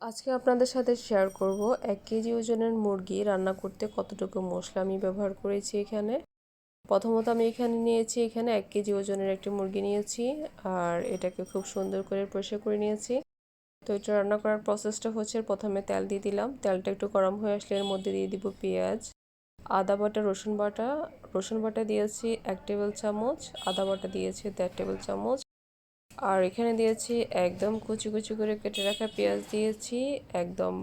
আজকে আপনাদের সাথে শেয়ার করব এক কেজি ওজনের মুরগি রান্না করতে কতটুকু মশলা আমি ব্যবহার করেছি এখানে। প্রথমত আমি এখানে নিয়েছি, এখানে এক কেজি ওজনের একটি মুরগি নিয়েছি আর এটাকে খুব সুন্দর করে পরিষ্কার করে নিয়েছি। তো এটা রান্না করার প্রসেসটা হচ্ছে প্রথমে তেল দিয়ে দিলাম, তেলটা একটু গরম হয়ে আসলে এর মধ্যে দিয়ে দিব পেঁয়াজ, আদা বাটা, রসুন বাটা। রসুন বাটা দিয়েছি এক টেবিল চামচ, আদা বাটা দিয়েছি দেড় টেবিল চামচ আর এখানে দিয়েছি একদম কুচি কুচি করে কেটে রাখা পেঁয়াজ দিয়েছি, একদম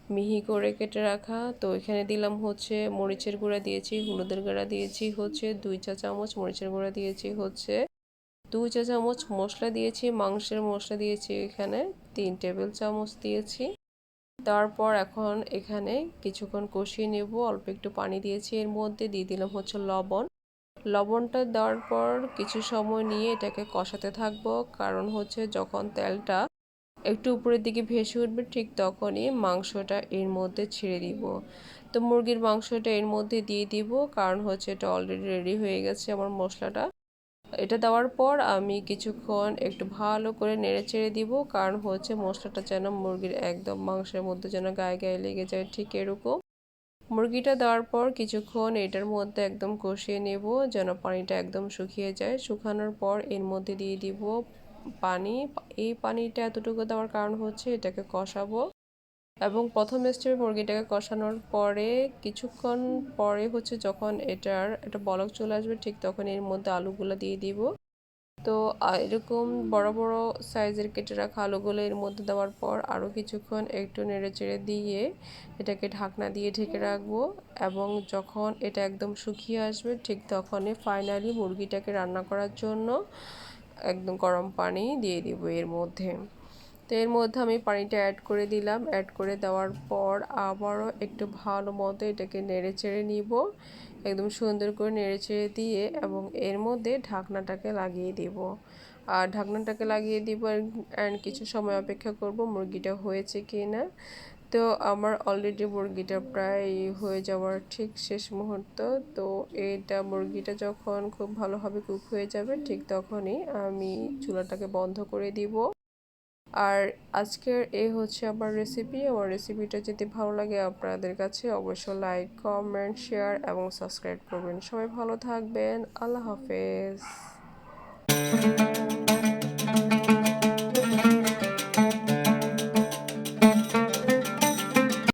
মিহি করে কেটে রাখা। তো এখানে দিলাম হচ্ছে মরিচের গুঁড়া দিয়েছি, হলুদের গুঁড়া দিয়েছি, হচ্ছে দুই চা চামচ মরিচের গুঁড়া দিয়েছি, হচ্ছে দুই চা চামচ মশলা দিয়েছি, মাংসের মশলা দিয়েছি এখানে, তিন টেবিল চামচ দিয়েছি। তারপর এখন এখানে কিছুক্ষণ কষিয়ে নেব, অল্প একটু পানি দিয়েছি এর মধ্যে, দিয়ে দিলাম হচ্ছে লবণ। লবণটা দেওয়ার পর কিছু সময় নিয়ে এটাকে কষাতে থাকব। কারণ হচ্ছে যখন তেলটা একটু উপরের দিকে ভেসে উঠবে, ঠিক তখনই মাংসটা এর মধ্যে ছেড়ে দিব। তো মুরগির মাংসটা এর মধ্যে দিয়ে দিব। কারণ হচ্ছে এটা অলরেডি রেডি হয়ে গেছে আমার মশলাটা। এটা দেওয়ার পর আমি কিছুক্ষণ একটু ভালো করে নেড়ে চেড়ে দিব। কারণ হচ্ছে মশলাটা যেন মুরগির একদম মাংসের মধ্যে যেন গায়ে গায়ে লেগে যায়, ঠিক এরকম। মুরগিটা দেওয়ার পর কিছুক্ষণ এটার মধ্যে একদম কষিয়ে নেব যেন পানিটা একদম শুকিয়ে যায়। শুকানোর পর এর মধ্যে দিয়ে দিব পানি। এই পানিটা এতটুকু দেওয়ার কারণ হচ্ছে এটাকে কষাবো। এবং প্রথম স্টেপে মুরগিটাকে কষানোর পরে কিছুক্ষণ পরে হচ্ছে যখন এটার একটা বলক চলে আসবে, ঠিক তখন এর মধ্যে আলুগুলো দিয়ে দিব। তো এরকম বড় বড় সাইজের কেটে রাখা আলুগুলো এর মধ্যে দেওয়ার পর আরও কিছুক্ষণ একটু নেড়ে চেড়ে দিয়ে এটাকে ঢাকনা দিয়ে ঢেকে রাখব এবং যখন এটা একদম শুকিয়ে আসবে ঠিক তখনই ফাইনালি মুরগিটাকে রান্না করার জন্য একদম গরম পানি দিয়ে দিব এর মধ্যে। তো এর মধ্যে আমি পানিটা অ্যাড করে দিলাম। অ্যাড করে দেওয়ার পর আবারও একটু ভালো মতো এটাকে নেড়ে চেড়ে নিব। একদম সুন্দর করে নেড়ে চেড়ে দিয়ে এবং এর মধ্যে ঢাকনাটাকে লাগিয়ে দিব। আর ঢাকনাটাকে লাগিয়ে দিব অ্যান্ড কিছু সময় অপেক্ষা করব মুরগিটা হয়েছে কি না তো আমার অলরেডি মুরগিটা প্রায় হয়ে যাওয়ার ঠিক শেষ মুহূর্ত। তো এটা মুরগিটা যখন খুব ভালোভাবে কুক হয়ে যাবে ঠিক তখনই আমি চুলাটাকে বন্ধ করে দিব। আর আজকের এই হচ্ছে আমার রেসিপি আমার রেসিপিটা যদি ভালো লাগে আপনাদের কাছে, অবশ্যই লাইক কমেন্ট শেয়ার এবং সাবস্ক্রাইব করবেন। সবাই ভালো থাকবেন। আল্লাহ হাফেজ।